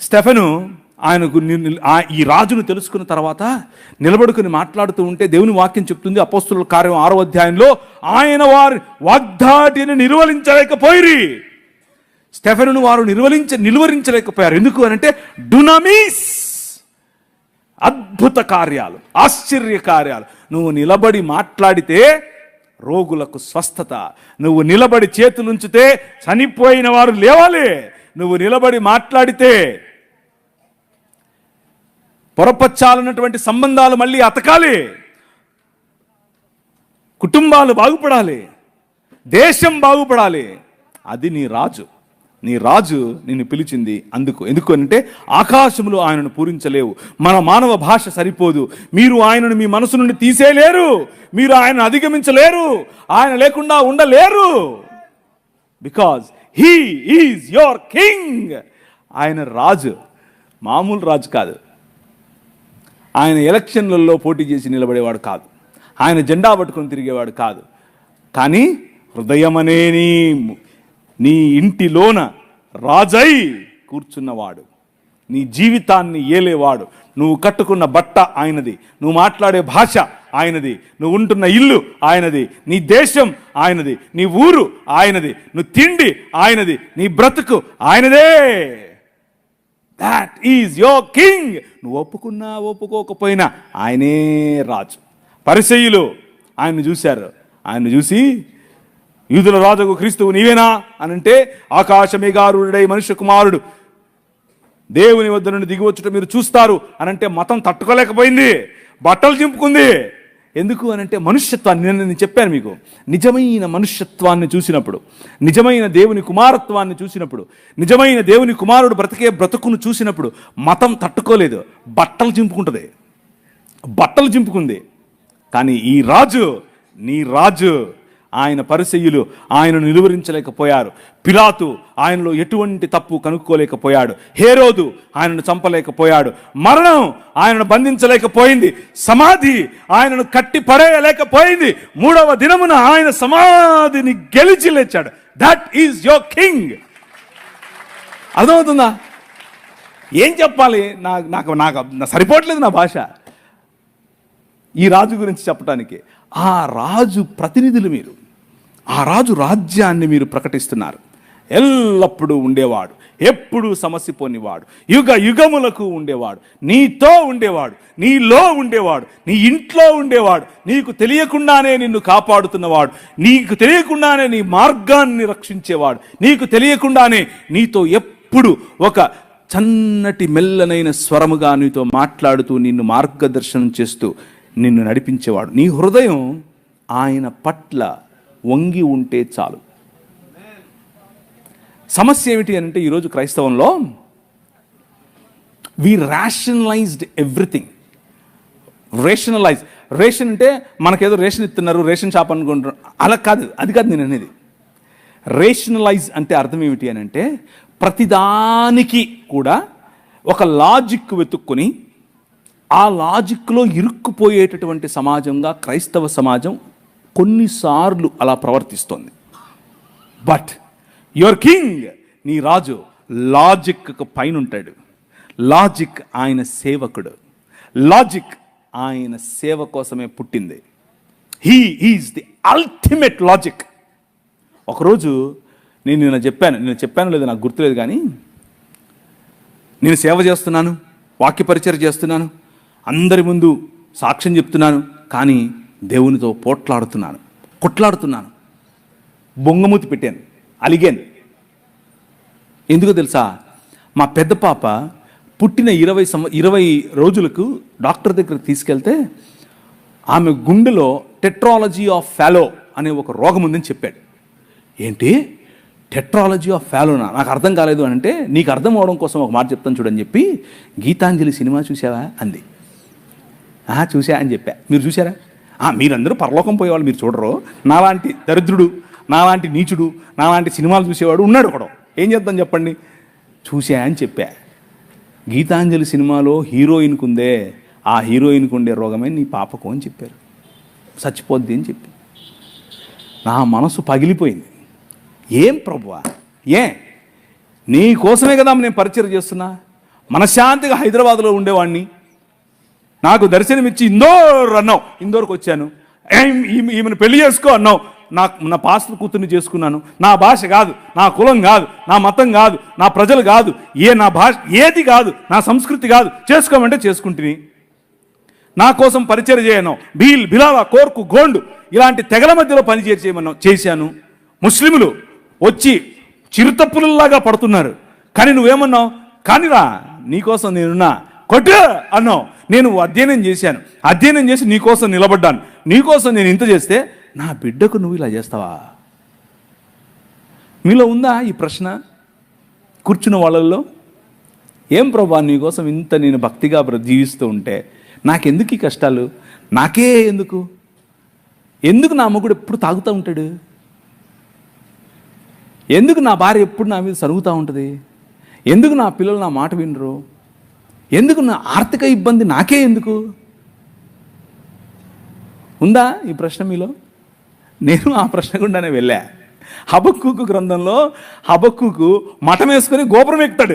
Stephen ఆయనకు ఈ రాజును తెలుసుకున్న తర్వాత నిలబడుకుని మాట్లాడుతూ ఉంటే దేవుని వాక్యం చెప్తుంది అపోస్తుల కార్యం ఆరో అధ్యాయంలో ఆయన వారి వాగ్దాటిని నిర్వహించలేకపోయిరి స్టెఫెనును వారు నిర్వహించ నిలువరించలేకపోయారు. ఎందుకు అని అంటే డునమీస్! అద్భుత కార్యాలు ఆశ్చర్య కార్యాలు. నువ్వు నిలబడి మాట్లాడితే రోగులకు స్వస్థత. నువ్వు నిలబడి చేతులుంచితే చనిపోయిన వారు లేవాలి. నువ్వు నిలబడి మాట్లాడితే పొరపచ్చాలన్నటువంటి సంబంధాలు మళ్ళీ అతకాలి. కుటుంబాలు బాగుపడాలి. దేశం బాగుపడాలి. అది నీ రాజు. నీ రాజు నిన్ను పిలిచింది అందుకు. ఎందుకు అంటే ఆకాశములో ఆయనను పూరించలేవు. మన మానవ భాష సరిపోదు. మీరు ఆయనను మీ మనసు నుండి తీసేయలేరు మీరు ఆయనను అధిగమించలేరు. ఆయన లేకుండా ఉండలేరు. Because he is your king ఆయన రాజు. మామూలు రాజు కాదు. ఆయన ఎలక్షన్లలో పోటీ చేసి నిలబడేవాడు కాదు. ఆయన జెండా పట్టుకొని తిరిగేవాడు కాదు. కానీ హృదయమనే నీ నీ ఇంటిలోన రాజై కూర్చున్నవాడు. నీ జీవితాన్ని ఏలేవాడు. నువ్వు కట్టుకున్న బట్ట ఆయనది. నువ్వు మాట్లాడే భాష ఆయనది. నువ్వు ఉంటున్న ఇల్లు ఆయనది. నీ దేశం ఆయనది. నీ ఊరు ఆయనది. నువ్వు తిండి ఆయనది. నీ బ్రతుకు ఆయనదే! దాట్ ఈజ్ యో కింగ్ నువ్వు ఒప్పుకున్నా ఒప్పుకోకపోయినా ఆయనే రాజు. పరిసయ్యులు ఆయన్ని చూశారు. ఆయన్ని చూసి యూదుల రాజుకు క్రీస్తువు నీవేనా? అని అంటే ఆకాశమేగారుడై మనుష్య కుమారుడు దేవుని వద్ద నుండి దిగివచ్చుట మీరు చూస్తారు. అనంటే మతం తట్టుకోలేకపోయింది. బట్టలు చింపుకుంది. ఎందుకు అని అంటే మనుష్యత్వాన్ని నేను నేను చెప్పాను మీకు. నిజమైన మనుష్యత్వాన్ని చూసినప్పుడు నిజమైన దేవుని కుమారత్వాన్ని చూసినప్పుడు నిజమైన దేవుని కుమారుడు బ్రతికే బ్రతుకును చూసినప్పుడు మతం తట్టుకోలేదు బట్టలు చింపుకుంటుంది. బట్టలు చింపుకుంది. కానీ ఈ రాజు నీ రాజు ఆయన పరిసయ్యులు ఆయనను నిలువరించలేకపోయారు. పిలాతు ఆయనలో ఎటువంటి తప్పు కనుక్కోలేకపోయాడు. హేరోదు ఆయనను చంపలేకపోయాడు. మరణం ఆయనను బంధించలేకపోయింది. సమాధి ఆయనను కట్టి పడేయలేకపోయింది మూడవ దినమున ఆయన సమాధిని గెలిచి లేచాడు. దట్ ఈజ్ యోర్ కింగ్ అర్థమవుతుందా? ఏం చెప్పాలి? నాకు నాకు నాకు సరిపోవట్లేదు నా భాష. ఈ రాజు గురించి చెప్పడానికి ఆ రాజు ప్రతినిధులు మీరు. ఆ రాజు రాజ్యాన్ని మీరు ప్రకటిస్తున్నారు. ఎల్లప్పుడూ ఉండేవాడు. ఎప్పుడూ సమస్య పోనివాడు. యుగ యుగములకు ఉండేవాడు. నీతో ఉండేవాడు. నీలో ఉండేవాడు. నీ ఇంట్లో ఉండేవాడు. నీకు తెలియకుండానే నిన్ను కాపాడుతున్నవాడు. నీకు తెలియకుండానే నీ మార్గాన్ని రక్షించేవాడు. నీకు తెలియకుండానే నీతో ఎప్పుడు ఒక చన్నటి మెల్లనైన స్వరముగా నీతో మాట్లాడుతూ నిన్ను మార్గదర్శనం చేస్తూ నిన్ను నడిపించేవాడు. నీ హృదయం ఆయన పట్ల వంగి ఉంటే చాలు. సమస్య ఏమిటి అని అంటే ఈరోజు క్రైస్తవంలో we rationalized everything rationalize ration అంటే మనకేదో రేషన్ ఇస్తున్నారు రేషన్ షాప్ అనుకుంటున్నారు. అలా కాదు అది కాదు నేను అనేది. రేషనలైజ్ అంటే అర్థం ఏమిటి అని అంటే ప్రతిదానికి కూడా ఒక లాజిక్ వెతుక్కొని ఆ లాజిక్లో ఇరుక్కుపోయేటటువంటి సమాజంగా క్రైస్తవ సమాజం కొన్నిసార్లు అలా ప్రవర్తిస్తోంది. బట్ యువర్ కింగ్ నీ రాజు లాజిక్ పైన ఉంటాడు లాజిక్ ఆయన సేవకుడు. లాజిక్ ఆయన సేవ కోసమే పుట్టింది. He is the ultimate logic ఒకరోజు నేను నిన్న చెప్పాను నేను చెప్పాను లేదు నాకు గుర్తులేదు కానీ నేను సేవ చేస్తున్నాను వాక్య పరిచయం చేస్తున్నాను అందరి ముందు సాక్ష్యం చెప్తున్నాను కానీ దేవునితో పోట్లాడుతున్నాను కొట్లాడుతున్నాను. బొంగమూతి పెట్టాను అలిగాను. ఎందుకో తెలుసా? మా పెద్ద పాప పుట్టిన ఇరవై సంవ ఇరవై రోజులకు డాక్టర్ దగ్గరికి తీసుకెళ్తే ఆమె గుండెలో టెట్రాలజీ ఆఫ్ ఫాలో అనే ఒక రోగం ఉందని చెప్పాడు. ఏంటి? టెట్రాలజీ ఆఫ్ ఫాలోనా? నాకు అర్థం కాలేదు అని అంటే నీకు అర్థం అవడం కోసం ఒక మాట చెప్తాను చూడని చెప్పి గీతాంజలి సినిమా చూసావా? అంది. ఆహా చూసా అని చెప్పా. మీరు చూసారా? మీరందరూ పరలోకం పోయేవాళ్ళు మీరు చూడరు. నాలాంటి దరిద్రుడు నాలాంటి నీచుడు నాలాంటి సినిమాలు చూసేవాడు ఉన్నాడు ఒకడు. ఏం చేద్దాం చెప్పండి? చూసా అని చెప్పా. గీతాంజలి సినిమాలో హీరోయిన్కు ఉందే ఆ హీరోయిన్కు ఉండే రోగమే నీ పాపకు అని చెప్పారు. చచ్చిపోద్ది అని చెప్పి. నా మనసు పగిలిపోయింది. ఏం ప్రభువా? ఏ? నీ కోసమే కదా నేను పరిచయం చేస్తున్నా? మనశ్శాంతిగా హైదరాబాద్లో ఉండేవాడిని నాకు దర్శనమిచ్చి ఇందోర్ అన్నావు. ఇందోర్కి వచ్చాను. ఈమెను పెళ్ళి చేసుకో అన్నావు. నా నా పాస్టర్ కూతుర్ని చేసుకున్నాను. నా భాష కాదు నా కులం కాదు నా మతం కాదు నా ప్రజలు కాదు ఏ నా భాష ఏది కాదు నా సంస్కృతి కాదు చేసుకోమంటే చేసుకుంటుని. నా కోసం పరిచయం చేయను. బీల్ బిలాల కోర్కు గోండు ఇలాంటి తెగల మధ్యలో పని చేయమన్నా చేశాను. ముస్లింలు వచ్చి చిరుతప్పులలాగా పడుతున్నారు. కానీ నువ్వేమన్నావు? కానిరా నీకోసం నేనున్నా. కొట్టు అన్నావు. నేను అధ్యయనం చేశాను. అధ్యయనం చేసి నీకోసం నిలబడ్డాను. నీకోసం నేను ఇంత చేస్తే నా బిడ్డకు నువ్వు ఇలా చేస్తావా? మీలో ఉందా ఈ ప్రశ్న? కూర్చున్న వాళ్ళల్లో? ఏం ప్రభా నీకోసం ఇంత నేను భక్తిగా జీవిస్తూ ఉంటే నాకెందుకు ఈ కష్టాలు? నాకే ఎందుకు? ఎందుకు నా మొగుడు ఎప్పుడు తాగుతూ ఉంటాడు? ఎందుకు నా భార్య ఎప్పుడు నా మీద సరుగుతూ ఉంటుంది? ఎందుకు నా పిల్లలు నా మాట వినరు? ఎందుకు నా ఆర్థిక ఇబ్బంది నాకే ఎందుకు? ఉందా ఈ ప్రశ్న మీలో? నేను ఆ ప్రశ్న గుండానే వెళ్ళా. హబక్కుకు గ్రంథంలో హబక్కుకు మఠం వేసుకొని గోపురం ఎక్కుతాడు.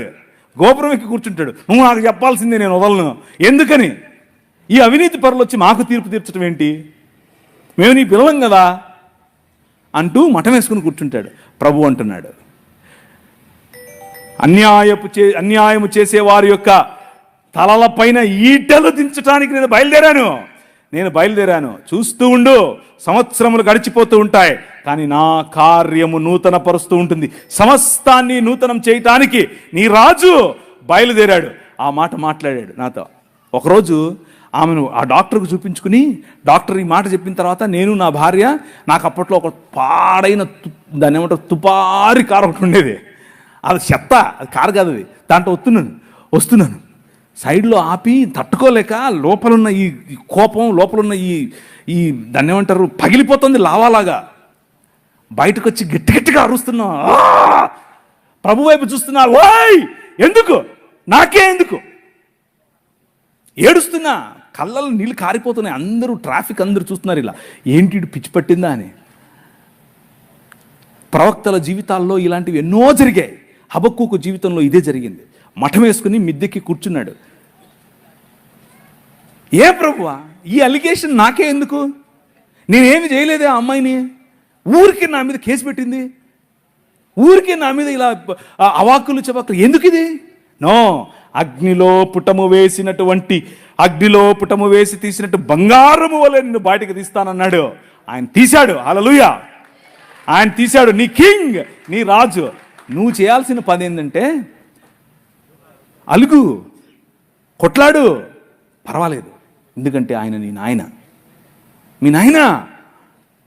గోపురం ఎక్కి కూర్చుంటాడు. నువ్వు నాకు చెప్పాల్సిందే నేను వదలను. ఎందుకని? ఈ అవినీతి పరులు వచ్చి మాకు తీర్పు తీర్చడం ఏంటి? మేము నీ పిల్లలం కదా? అంటూ మఠం వేసుకుని కూర్చుంటాడు. ప్రభు అంటున్నాడు. అన్యాయపు చే అన్యాయము చేసే వారి యొక్క తలలపైన ఈటలు దించడానికి నేను బయలుదేరాను. నేను బయలుదేరాను. చూస్తూ ఉండు సంవత్సరములు గడిచిపోతూ ఉంటాయి కానీ నా కార్యము నూతన పరుస్తూ ఉంటుంది. సమస్తాన్ని నూతనం చేయటానికి నీ రాజు బయలుదేరాడు. ఆ మాట మాట్లాడాడు నాతో. ఒకరోజు ఆమెను ఆ డాక్టర్కు చూపించుకుని డాక్టర్ ఈ మాట చెప్పిన తర్వాత నేను నా భార్య నాకు అప్పట్లో ఒక పాడైన దాని ఏమంటారు తుపారి కారు ఒకటి ఉండేది. అది చెత్త అది కారు కాదు అది. దాంట్లో వస్తున్నాను వస్తున్నాను. సైడ్లో ఆపి తట్టుకోలేక లోపలున్న ఈ కోపం లోపలున్న ఈ ఈ దాన్ని ఏమంటారు పగిలిపోతుంది లావాలాగా. బయటకు వచ్చి గట్టి గట్టిగా అరుస్తున్నా ప్రభు వైపు చూస్తున్నా ఓయ్! ఎందుకు? నాకే ఎందుకు? ఏడుస్తున్నా కళ్ళలో నీళ్ళు కారిపోతున్నాయి. అందరూ ట్రాఫిక్ అందరూ చూస్తున్నారు ఇలా. ఏంటి పిచ్చి పట్టిందా? అని. ప్రవక్తల జీవితాల్లో ఇలాంటివి ఎన్నో జరిగాయి. హబక్కుకు జీవితంలో ఇదే జరిగింది. మఠం వేసుకుని మిద్దెక్కి కూర్చున్నాడు. ఏ ప్రభువా ఈ అలిగేషన్ నాకే ఎందుకు? నేనేమి చేయలేదే ఆ అమ్మాయిని? ఊరికి నా మీద కేసు పెట్టింది? ఊరికి నా మీద ఇలా అవాకులు చవాకులు ఎందుకు ఇది? నో అగ్నిలో పుటము వేసినటువంటి అగ్నిలో పుటము వేసి తీసినట్టు బంగారము వలె నిన్ను బయటకు తీస్తానన్నాడు. ఆయన తీశాడు అలలుయ ఆయన తీశాడు నీ కింగ్ నీ రాజు. నువ్వు చేయాల్సిన పని ఏంటంటే అలుగు కొట్లాడు. పర్వాలేదు. ఎందుకంటే ఆయన నీ నాయన. మీ నాయన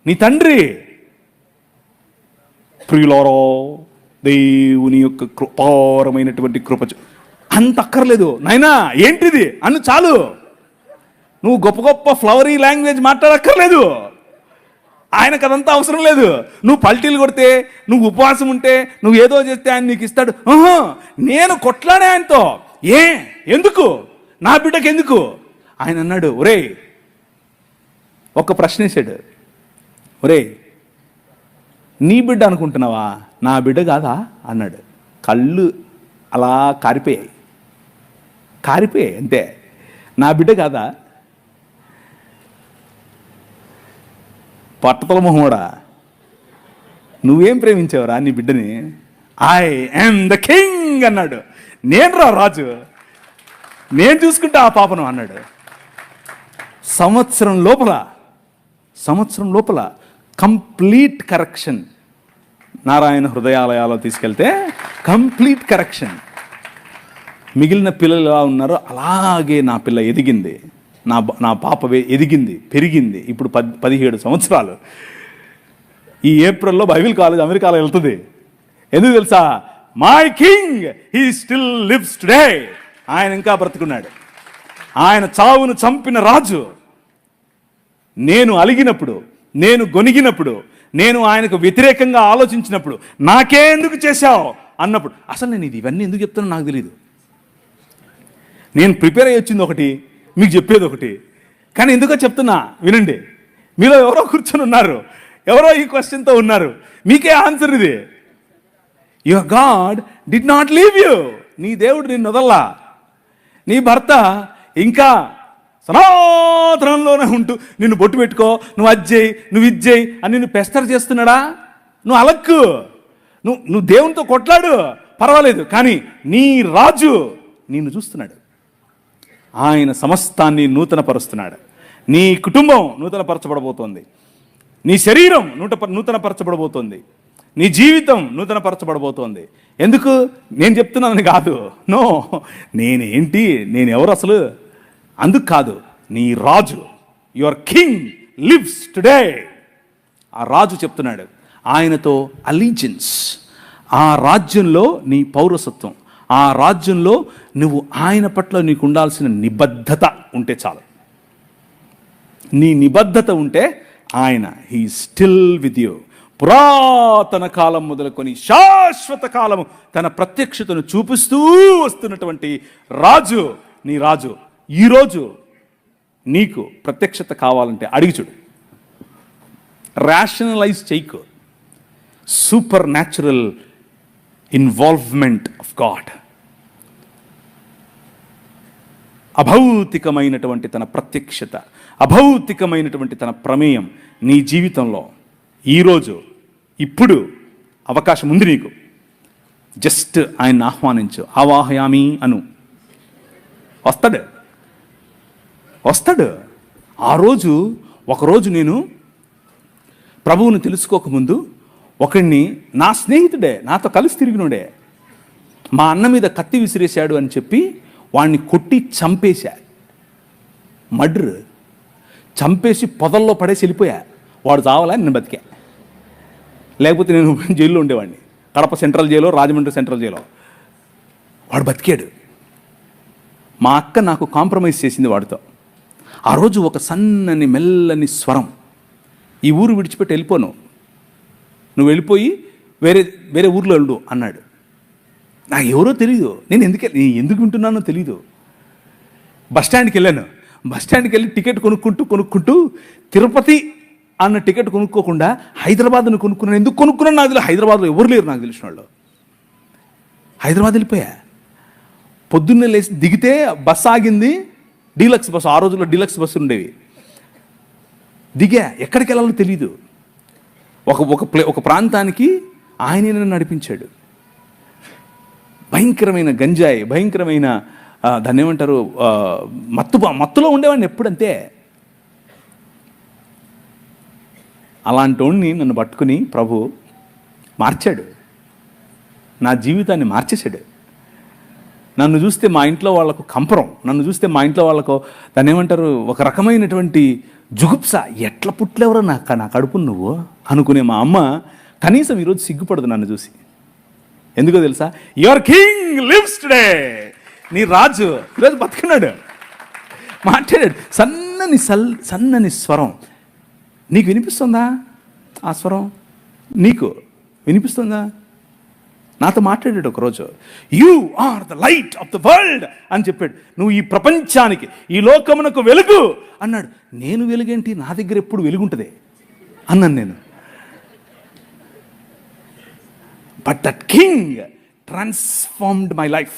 నీ తండ్రి. ప్రియులారో దేవుని యొక్క కృపారమైనటువంటి కృప అంత అక్కర్లేదు. నాయనా ఏంటిది? అన్ను చాలు. నువ్వు గొప్ప గొప్ప ఫ్లవరీ లాంగ్వేజ్ మాట్లాడక్కర్లేదు. ఆయనకు అదంతా అవసరం లేదు. నువ్వు పల్టీలు కొడితే నువ్వు ఉపవాసం ఉంటే నువ్వు ఏదో చేస్తే ఆయన నీకు ఇస్తాడు. నేను కొట్లాడే ఆయనతో. ఏ? ఎందుకు? నా బిడ్డకి ఎందుకు? ఆయన అన్నాడు ఒరే ఒక ప్రశ్న వేసాడు. ఒరే నీ బిడ్డ అనుకుంటున్నావా? నా బిడ్డ కాదా? అన్నాడు. కళ్ళు అలా కారిపోయాయి. కారిపోయాయి అంతే. నా బిడ్డ కాదా? పట్టతల మొహోడా నువ్వేం ప్రేమించావురా నీ బిడ్డని? ఐ యామ్ ద కింగ్ అన్నాడు. నేను రా రాజు. నేను చూసుకుంటా ఆ పాపను అన్నాడు. సంవత్సరం లోపల సంవత్సరం లోపల కంప్లీట్ కరెక్షన్ నారాయణ హృదయాలయాలో తీసుకెళ్తే కంప్లీట్ కరెక్షన్. మిగిలిన పిల్లలు ఎలా ఉన్నారో అలాగే నా పిల్ల ఎదిగింది. నా నా పాప ఎదిగింది పెరిగింది ఇప్పుడు పద్ పదిహేడు సంవత్సరాలు. ఈ ఏప్రిల్లో బైబిల్ కాలేజ్ అమెరికాలో వెళ్తుంది. ఎందుకు తెలుసా? My king he still lives today ఆయన ఇంకా బ్రతుకున్నాడు. ఆయన చావును చంపిన రాజు. నేను అలిగినప్పుడు నేను గొనిగినప్పుడు నేను ఆయనకు వ్యతిరేకంగా ఆలోచించినప్పుడు నాకే ఎందుకు చేశావు అన్నప్పుడు అసలు నేను ఇది ఇవన్నీ ఎందుకు చెప్తున్నా నాకు తెలియదు నేను ప్రిపేర్ అయ్యి వచ్చింది ఒకటి మీకు చెప్పేది ఒకటి. కానీ ఎందుకో చెప్తున్నా వినండి. మీలో ఎవరో కూర్చొని ఉన్నారు. ఎవరో ఈ క్వశ్చన్తో ఉన్నారు. మీకే ఆన్సర్ ఇది. Your god did not leave you. నీ దేవుడు నిన్ను వదల్లా. నీ భర్త ఇంకా సనాతనంలోనే ఉంటూ నిన్ను బొట్టు పెట్టుకో నువ్వు అజ్జేయి నువ్వు ఇజ్జేయి అని నిన్ను పెస్టర్ చేస్తున్నాడా? నువ్వు అలక్కు. నువ్వు నువ్వు దేవునితో కొట్లాడు. పర్వాలేదు. కానీ నీ రాజు నిన్ను చూస్తున్నాడు. ఆయన సమస్తాన్ని నూతనపరుస్తున్నాడు. నీ కుటుంబం నూతనపరచబడబోతోంది. నీ శరీరం నూట నూతనపరచబడబోతోంది. నీ జీవితం నూతనపరచబడబోతోంది. ఎందుకు? నేను చెప్తున్నానని కాదు. నో. నేనేంటి? నేను ఎవరు అసలు? అందుకు కాదు. నీ రాజు. Your king lives today. ఆ రాజు చెప్తున్నాడు. ఆయనతో అలీజెన్స్ ఆ రాజ్యంలో నీ పౌరసత్వం. ఆ రాజ్యంలో నువ్వు ఆయన పట్ల నీకు ఉండాల్సిన నిబద్ధత ఉంటే చాలు. నీ నిబద్ధత ఉంటే ఆయన హీ స్టిల్ విత్ యూ పురాతన కాలం మొదలుకొని శాశ్వత కాలము తన ప్రత్యక్షతను చూపిస్తూ వస్తున్నటువంటి రాజు నీ రాజు ఈరోజు నీకు ప్రత్యక్షత కావాలంటే అడిగి చూడు. రేషనలైజ్ చేయకు. Supernatural involvement of God అభౌతికమైనటువంటి తన ప్రత్యక్షత అభౌతికమైనటువంటి తన ప్రమేయం నీ జీవితంలో ఈరోజు ఇప్పుడు అవకాశం ఉంది నీకు. జస్ట్ ఆయన్ని ఆహ్వానించు. ఆవాహయామి అను. వస్తాడు. వస్తాడు. ఆ రోజు ఒకరోజు నేను ప్రభువును తెలుసుకోకముందు ఒకడిని నా స్నేహితుడే నాతో కలిసి తిరిగినోడే మా అన్న మీద కత్తి విసిరేశాడు అని చెప్పి వాడిని కొట్టి చంపేశా. మర్డర్. చంపేసి పొదల్లో పడేసి వెళ్ళిపోయా. వాడు చావాలా నేను బతికా. లేకపోతే నేను జైల్లో ఉండేవాడిని Kadapa central jail Rajahmundry central jail. వాడు బతికాడు. మా అక్క నాకు కాంప్రమైజ్ చేసింది వాడితో. ఆ రోజు ఒక సన్నని మెల్లని స్వరం. ఈ ఊరు విడిచిపెట్టి వెళ్ళిపోను. నువ్వు వెళ్ళిపోయి వేరే వేరే ఊర్లో వెళ్ళు అన్నాడు. నాకు ఎవరో తెలియదు నేను ఎందుకు నేను ఎందుకు వింటున్నానో తెలియదు బస్ స్టాండ్కి వెళ్ళాను. బస్టాండ్కి స్టాండ్కి వెళ్ళి టికెట్ కొనుక్కుంటూ కొనుక్కుంటూ తిరుపతి అన్న టికెట్ కొనుక్కోకుండా హైదరాబాద్ను కొనుక్కున్నాను. ఎందుకు కొనుక్కున్నాను? నాకు తెలియదు. హైదరాబాద్లో ఎవరు లేరు నాకు తెలిసిన వాళ్ళు. హైదరాబాద్ వెళ్ళిపోయా. పొద్దున్నే లేచి దిగితే బస్ ఆగింది. డీలక్స్ బస్సు ఆ రోజుల్లో డీలక్స్ బస్సు ఉండేవి. దిగా. ఎక్కడికి వెళ్ళాలో తెలియదు ఒక ఒక ప్లే ఒక ప్రాంతానికి ఆయనే నన్ను నడిపించాడు. భయంకరమైన గంజాయి భయంకరమైన దాన్ని ఏమంటారు మత్తు మత్తులో ఉండేవాడిని ఎప్పుడంతే అలాంటి వాడిని నన్ను పట్టుకుని ప్రభు మార్చాడు. నా జీవితాన్ని మార్చేశాడు. నన్ను చూస్తే మా ఇంట్లో వాళ్ళకు కంపరం నన్ను చూస్తే మా ఇంట్లో వాళ్ళకు దాన్ని ఏమంటారు ఒక రకమైనటువంటి జుగుప్స. ఎట్లా పుట్లేవరో నా నా కడుపు నువ్వు? అనుకునే మా అమ్మ కనీసం ఈరోజు సిగ్గుపడదు నన్ను చూసి. ఎందుకో తెలుసా? యువర్ కింగ్ లివ్స్ టుడే నీ రాజు ఈరోజు బతుకున్నాడు మాట్లాడాడు సన్నని సల్ సన్నని స్వరం. నీకు వినిపిస్తుందా ఆ స్వరం? నీకు వినిపిస్తుందా? నాతో మాట్లాడాడు ఒకరోజు. You are the light of the world అని చెప్పాడు. నువ్వు ఈ ప్రపంచానికి ఈ లోకమునకు వెలుగు అన్నాడు. నేను వెలుగేంటి? నా దగ్గర ఎప్పుడు వెలుగుంటుంది అన్నాను నేను. But that king transformed my life